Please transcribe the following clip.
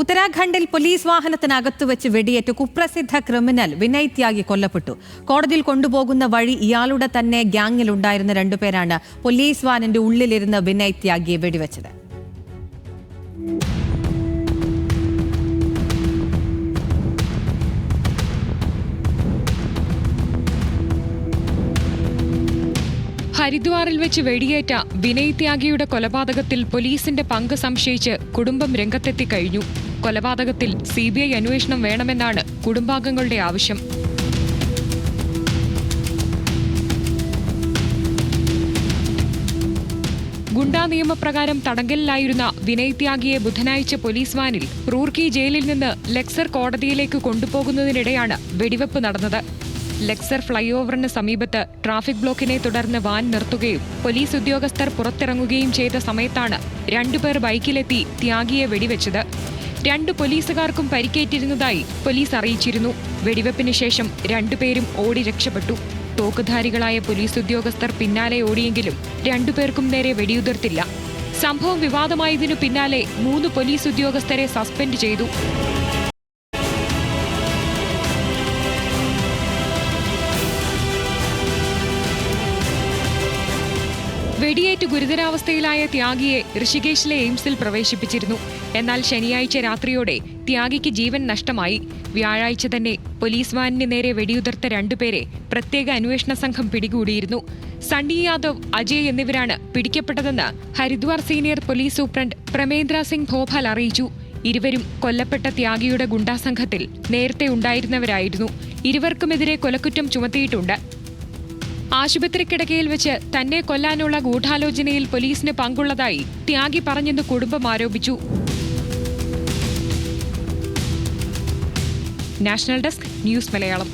ഉത്തരാഖണ്ഡിൽ പോലീസ് വാഹനത്തിനകത്ത് വെച്ച് വെടിയേറ്റ് കുപ്രസിദ്ധ ക്രിമിനൽ വിനയ് ത്യാഗി കൊല്ലപ്പെട്ടു. കോടതിയിൽ കൊണ്ടുപോകുന്ന വഴി ഇയാളുടെ തന്നെ ഗ്യാങ്ങിലുണ്ടായിരുന്ന രണ്ടുപേരാണ് പോലീസ് വാനിന്റെ ഉള്ളിലിരുന്ന് വിനയ് ത്യാഗിയെ വെടിവെച്ചത്. ഹരിദ്വാറിൽ വെച്ച് വെടിയേറ്റ വിനയ് ത്യാഗിയുടെ കൊലപാതകത്തിൽ പോലീസിന്റെ പങ്ക് സംശയിച്ച് കുടുംബം രംഗത്തെത്തി കഴിഞ്ഞു. കൊലപാതകത്തിൽ സി ബി ഐ അന്വേഷണം വേണമെന്നാണ് കുടുംബാംഗങ്ങളുടെ ആവശ്യം. ഗുണ്ടാ നിയമപ്രകാരം തടങ്കലിലായിരുന്ന വിനയ് ത്യാഗിയെ ബുധനാഴ്ച പോലീസ് വാനിൽ റൂർക്കി ജയിലിൽ നിന്ന് ലെക്സർ കോടതിയിലേക്ക് കൊണ്ടുപോകുന്നതിനിടെയാണ് വെടിവെപ്പ് നടന്നത്. ലെക്സർ ഫ്ലൈഓവറിന് സമീപത്ത് ട്രാഫിക് ബ്ലോക്കിനെ തുടർന്ന് വാൻ നിർത്തുകയും പോലീസ് ഉദ്യോഗസ്ഥർ പുറത്തിറങ്ങുകയും ചെയ്ത സമയത്താണ് രണ്ടുപേർ ബൈക്കിലെത്തി ത്യാഗിയെ വെടിവെച്ചത്. രണ്ട് പോലീസുകാർക്കും പരിക്കേറ്റിരുന്നതായി പോലീസ് അറിയിച്ചിരുന്നു. വെടിവെപ്പിന് ശേഷം രണ്ടുപേരും ഓടി രക്ഷപ്പെട്ടു. തോക്കുധാരികളായ പോലീസ് ഉദ്യോഗസ്ഥർ പിന്നാലെ ഓടിയെങ്കിലും രണ്ടുപേർക്കും നേരെ വെടിയുതിർത്തില്ല. സംഭവം വിവാദമായതിനു പിന്നാലെ മൂന്ന് പോലീസ് ഉദ്യോഗസ്ഥരെ സസ്പെൻഡ് ചെയ്തു. വെടിയേറ്റ് ഗുരുതരാവസ്ഥയിലായ ത്യാഗിയെ ഋഷികേശിലെ എയിംസിൽ പ്രവേശിപ്പിച്ചിരുന്നു. എന്നാൽ ശനിയാഴ്ച രാത്രിയോടെ ത്യാഗിക്ക് ജീവൻ നഷ്ടമായി. വ്യാഴാഴ്ച തന്നെ പോലീസ് വാനിന് നേരെ വെടിയുതിർത്ത രണ്ടുപേരെ പ്രത്യേക അന്വേഷണ സംഘം പിടികൂടിയിരുന്നു. സണ്ണി യാദവ് അജയ് എന്നിവരാണ് പിടിക്കപ്പെട്ടതെന്ന് Haridwar senior police superintendent Pramendra Singh Bhopal അറിയിച്ചു. ഇരുവരും കൊല്ലപ്പെട്ട ത്യാഗിയുടെ ഗുണ്ടാസംഘത്തിൽ നേരത്തെ ഉണ്ടായിരുന്നവരായിരുന്നു. ഇരുവർക്കുമെതിരെ കൊലക്കുറ്റം ചുമത്തിയിട്ടുണ്ട്. ആശുപത്രി കിടക്കയിൽ വെച്ച് തന്നെ കൊല്ലാനുള്ള ഗൂഢാലോചനയിൽ പോലീസിന് പങ്കുള്ളതായി ത്യാഗി പറഞ്ഞെന്ന് കുടുംബം ആരോപിച്ചു. National desk news Malayalam.